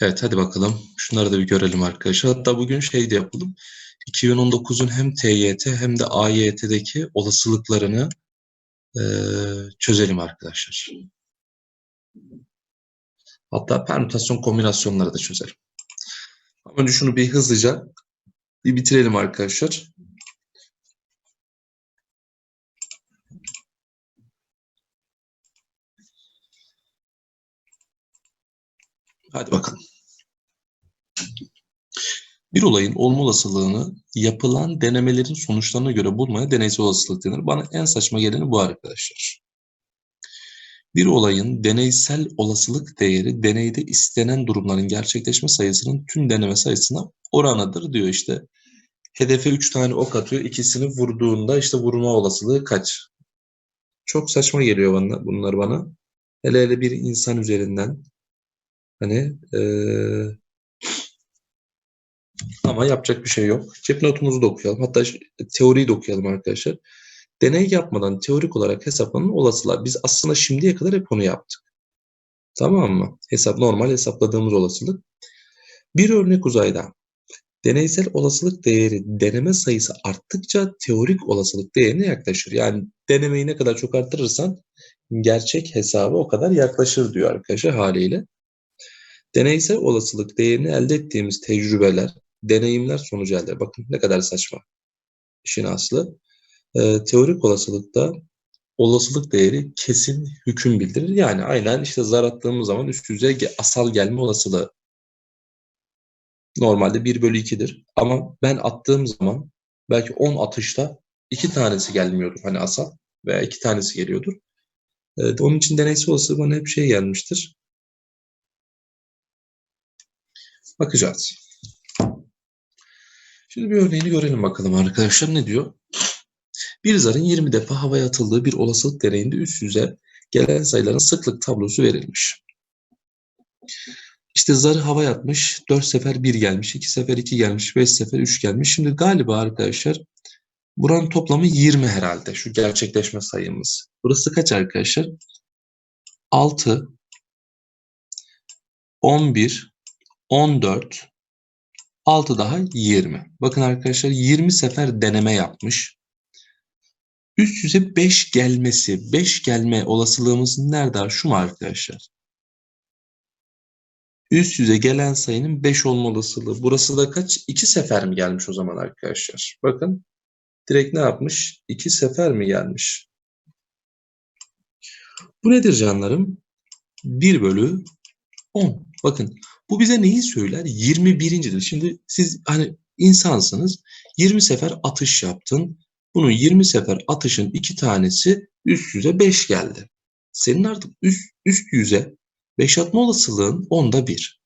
Evet hadi bakalım. Şunları da bir görelim arkadaşlar. Hatta bugün şey de yapalım. 2019'un hem TYT hem de AYT'deki olasılıklarını e, çözelim arkadaşlar. Hatta permütasyon kombinasyonları da çözelim. Önce şunu bir hızlıca bir bitirelim arkadaşlar. Hadi bakalım. Bir olayın olma olasılığını yapılan denemelerin sonuçlarına göre bulmaya deneysel olasılık denir. Bana en saçma geleni bu arkadaşlar. Bir olayın deneysel olasılık değeri deneyde istenen durumların gerçekleşme sayısının tüm deneme sayısına oranıdır diyor işte. Hedefe 3 tane ok atıyor. ikisini vurduğunda işte vurma olasılığı kaç? Çok saçma geliyor bana, bunlar bana. Hele hele bir insan üzerinden Hani eee, ama yapacak bir şey yok. Cep notumuzu da okuyalım. Hatta teoriyi de okuyalım arkadaşlar. Deney yapmadan teorik olarak hesaplanan olasılığa. Biz aslında şimdiye kadar hep onu yaptık. Tamam mı? Hesap normal hesapladığımız olasılık. Bir örnek uzayda deneysel olasılık değeri deneme sayısı arttıkça teorik olasılık değerine yaklaşır. Yani denemeyi ne kadar çok arttırırsan gerçek hesabı o kadar yaklaşır diyor arkadaşlar haliyle. Deneysel olasılık değerini elde ettiğimiz tecrübeler, deneyimler sonucu elde. Bakın ne kadar saçma. İşin aslı. Ee, teorik olasılıkta olasılık değeri kesin hüküm bildirir. Yani aynen işte zar attığımız zaman üst yüze asal gelme olasılığı. Normalde 1 bölü 2'dir. Ama ben attığım zaman belki 10 atışta 2 tanesi gelmiyordur hani asal veya 2 tanesi geliyordur. Ee, onun için deneysel olasılık bana hep şey gelmiştir. Bakacağız. Şimdi bir örneğini görelim bakalım arkadaşlar. Ne diyor? Bir zarın 20 defa havaya atıldığı bir olasılık deneyinde üst yüze gelen sayıların sıklık tablosu verilmiş. İşte zarı havaya atmış. 4 sefer 1 gelmiş, 2 sefer 2 gelmiş, 5 sefer 3 gelmiş. Şimdi galiba arkadaşlar buranın toplamı 20 herhalde. Şu gerçekleşme sayımız. Burası kaç arkadaşlar? 6, 11, 14, 6 daha 20. Bakın arkadaşlar 20 sefer deneme yapmış. Üst yüze 5 gelmesi, 5 gelme olasılığımız nerede? Şu mu arkadaşlar? Üst yüze gelen sayının 5 olma olasılığı. Burası da kaç? 2 sefer mi gelmiş o zaman arkadaşlar? Bakın direkt ne yapmış? 2 sefer mi gelmiş? Bu nedir canlarım? 1 bölü 10. Bakın bu bize neyi söyler? 21.dir. Şimdi siz hani insansınız 20 sefer atış yaptın. Bunun 20 sefer atışın iki tanesi üst yüze 5 geldi. Senin artık üst, üst yüze 5 atma olasılığın onda 1.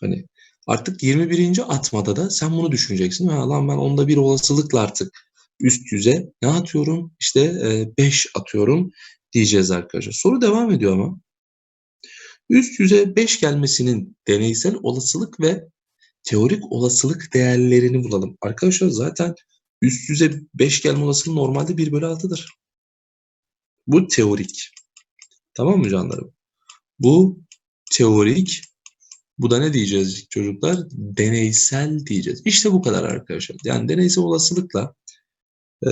Hani artık 21. atmada da sen bunu düşüneceksin. Ha lan ben onda bir olasılıkla artık üst yüze ne atıyorum? İşte 5 atıyorum diyeceğiz arkadaşlar. Soru devam ediyor ama. Üst yüze 5 gelmesinin deneysel olasılık ve teorik olasılık değerlerini bulalım. Arkadaşlar zaten üst yüze 5 gelme olasılığı normalde 1 bölü 6'dır. Bu teorik. Tamam mı canlarım? Bu teorik. Bu da ne diyeceğiz çocuklar? Deneysel diyeceğiz. İşte bu kadar arkadaşlar. Yani deneysel olasılıkla e,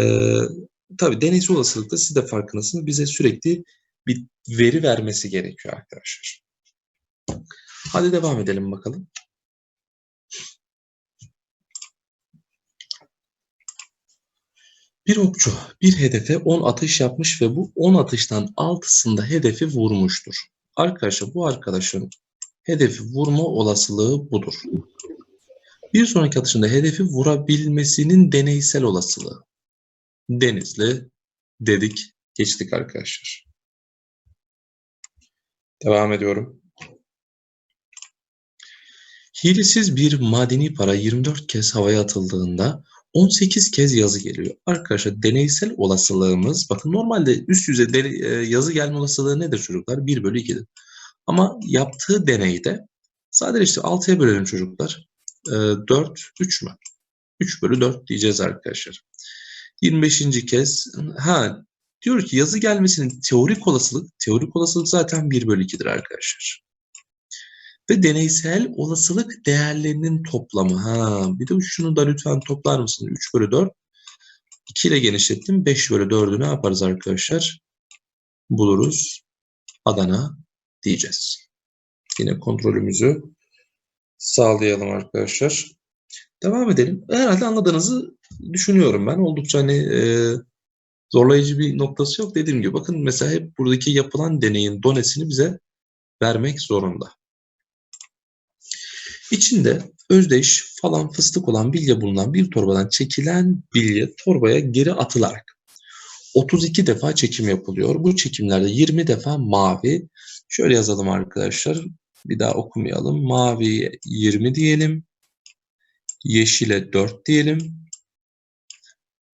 tabii deneysel olasılıkta siz de farkındasınız. Bize sürekli bir veri vermesi gerekiyor arkadaşlar. Hadi devam edelim bakalım. Bir okçu bir hedefe 10 atış yapmış ve bu 10 atıştan 6'sında hedefi vurmuştur. Arkadaşlar bu arkadaşın hedefi vurma olasılığı budur. Bir sonraki atışında hedefi vurabilmesinin deneysel olasılığı. Denizli dedik, geçtik arkadaşlar. Devam ediyorum. Hilesiz bir madeni para 24 kez havaya atıldığında 18 kez yazı geliyor. Arkadaşlar deneysel olasılığımız bakın normalde üst yüze e, yazı gelme olasılığı nedir çocuklar? 1 bölü 2'dir. Ama yaptığı deneyde sadece işte 6'ya bölelim çocuklar. 4, e, 3 mü? 3 bölü 4 diyeceğiz arkadaşlar. 25. kez ha diyor ki yazı gelmesinin teorik olasılık, teorik olasılık zaten 1 bölü 2'dir arkadaşlar. ve deneysel olasılık değerlerinin toplamı. Ha, bir de şunu da lütfen toplar mısın? 3 bölü 4. 2 ile genişlettim. 5 bölü 4'ü ne yaparız arkadaşlar? Buluruz. Adana diyeceğiz. Yine kontrolümüzü sağlayalım arkadaşlar. Devam edelim. Herhalde anladığınızı düşünüyorum ben. Oldukça hani e, zorlayıcı bir noktası yok. Dediğim gibi bakın mesela hep buradaki yapılan deneyin donesini bize vermek zorunda. İçinde özdeş falan fıstık olan bilye bulunan bir torbadan çekilen bilye torbaya geri atılarak 32 defa çekim yapılıyor. Bu çekimlerde 20 defa mavi. Şöyle yazalım arkadaşlar. Bir daha okumayalım. Mavi 20 diyelim. Yeşile 4 diyelim.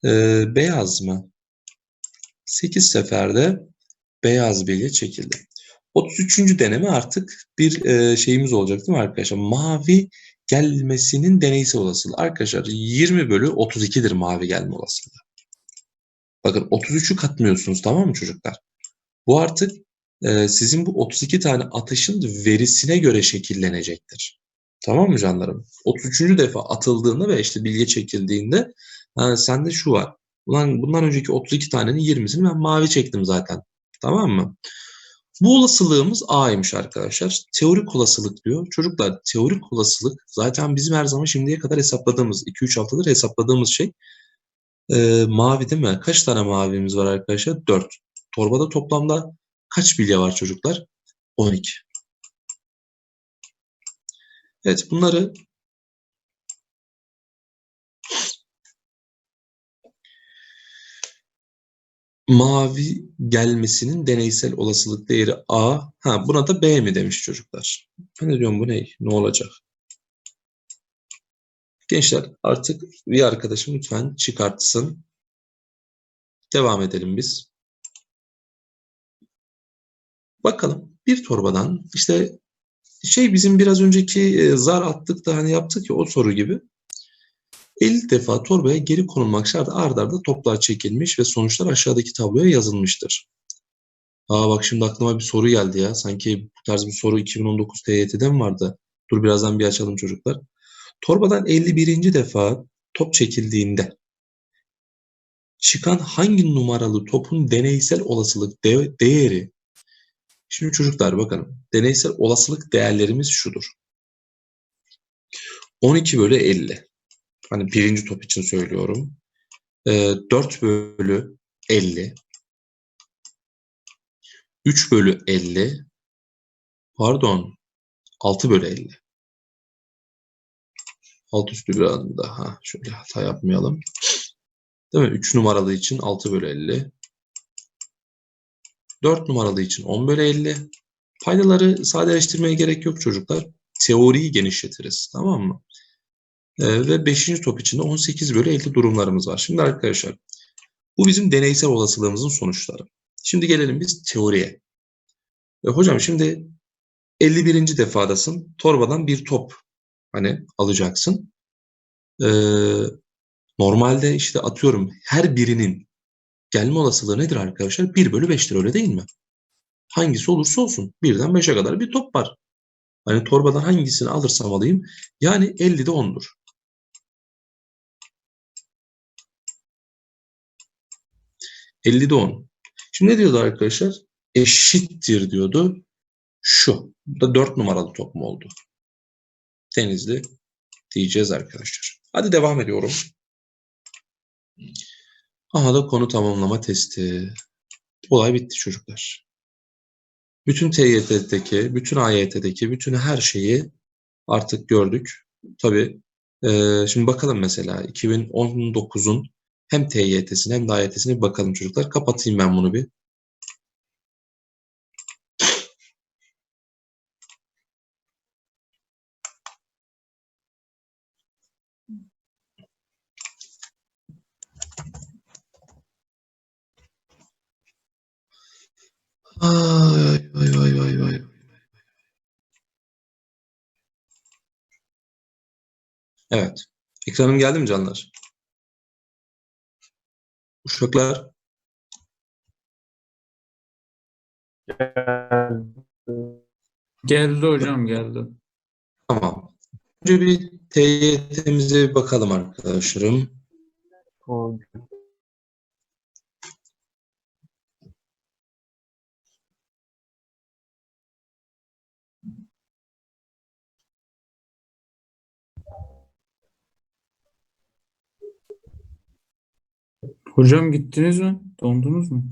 Ee, beyaz mı? 8 seferde beyaz bilye çekildi. 33. deneme artık bir e, şeyimiz olacak değil mi arkadaşlar? Mavi gelmesinin deneysel olasılığı. Arkadaşlar 20 bölü 32'dir mavi gelme olasılığı. Bakın 33'ü katmıyorsunuz tamam mı çocuklar? Bu artık e, sizin bu 32 tane atışın verisine göre şekillenecektir. Tamam mı canlarım? 33. defa atıldığında ve işte bilge çekildiğinde ha, sende şu var. Ulan bundan önceki 32 tanenin 20'sini ben mavi çektim zaten. Tamam mı? Bu olasılığımız A'ymış arkadaşlar. Teorik olasılık diyor. Çocuklar teorik olasılık zaten bizim her zaman şimdiye kadar hesapladığımız 2-3 haftadır hesapladığımız şey. Ee, mavi değil mi? Kaç tane mavimiz var arkadaşlar? 4. Torbada toplamda kaç bilye var çocuklar? 12. Evet bunları mavi gelmesinin deneysel olasılık değeri A. Ha buna da B mi demiş çocuklar. Ben de diyorum bu ne? Ne olacak? Gençler artık bir arkadaşım lütfen çıkartsın. Devam edelim biz. Bakalım bir torbadan işte şey bizim biraz önceki zar attık da hani yaptık ya o soru gibi. 50 defa torbaya geri konulmak şart ard arda toplar çekilmiş ve sonuçlar aşağıdaki tabloya yazılmıştır. Aa bak şimdi aklıma bir soru geldi ya. Sanki bu tarz bir soru 2019 TYT'de mi vardı? Dur birazdan bir açalım çocuklar. Torbadan 51. defa top çekildiğinde çıkan hangi numaralı topun deneysel olasılık de değeri Şimdi çocuklar bakın deneysel olasılık değerlerimiz şudur. 12 bölü 50. Hani birinci top için söylüyorum. E, ee, 4 bölü 50. 3 bölü 50. Pardon. 6 bölü 50. Alt üstü bir adım daha. Şöyle hata yapmayalım. Değil mi? 3 numaralı için 6 bölü 50. 4 numaralı için 10 bölü 50. Paydaları sadeleştirmeye gerek yok çocuklar. Teoriyi genişletiriz. Tamam mı? Ee, ve 5. top içinde 18 bölü 50 durumlarımız var. Şimdi arkadaşlar bu bizim deneysel olasılığımızın sonuçları. Şimdi gelelim biz teoriye. E, hocam şimdi 51. defadasın. Torbadan bir top hani alacaksın. Ee, normalde işte atıyorum her birinin gelme olasılığı nedir arkadaşlar? 1 bölü 5'tir öyle değil mi? Hangisi olursa olsun. 1'den 5'e kadar bir top var. Hani torbadan hangisini alırsam alayım. Yani 50'de 10'dur. 50'de 10. Şimdi ne diyordu arkadaşlar? Eşittir diyordu. Şu. Bu da 4 numaralı top mu oldu? Denizli diyeceğiz arkadaşlar. Hadi devam ediyorum. Aha da konu tamamlama testi. Olay bitti çocuklar. Bütün TYT'deki, bütün AYT'deki, bütün her şeyi artık gördük. Tabii e, şimdi bakalım mesela 2019'un hem TYT'sine hem de AYT'sine bakalım çocuklar. Kapatayım ben bunu bir. Ay ay ay ay ay. Evet. Ekranım geldi mi canlar? Uşaklar. Geldi hocam geldi. Tamam. Önce bir TYT'mize bir bakalım arkadaşlarım. O Hocam gittiniz mi? Dondunuz mu?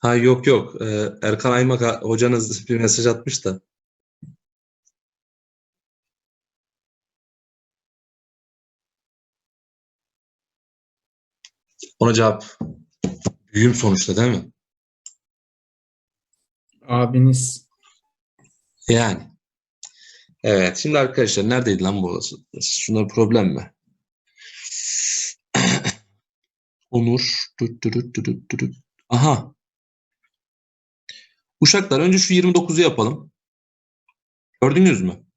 Ha yok yok. Ee, Erkan Aymak hocanız bir mesaj atmış da. Ona cevap büyüm sonuçta değil mi? Abiniz. Yani. Evet. Şimdi arkadaşlar neredeydi lan bu? Şunlar problem mi? Onur. Düt düt düt düt düt. Aha. Uşaklar önce şu 29'u yapalım. Gördünüz mü?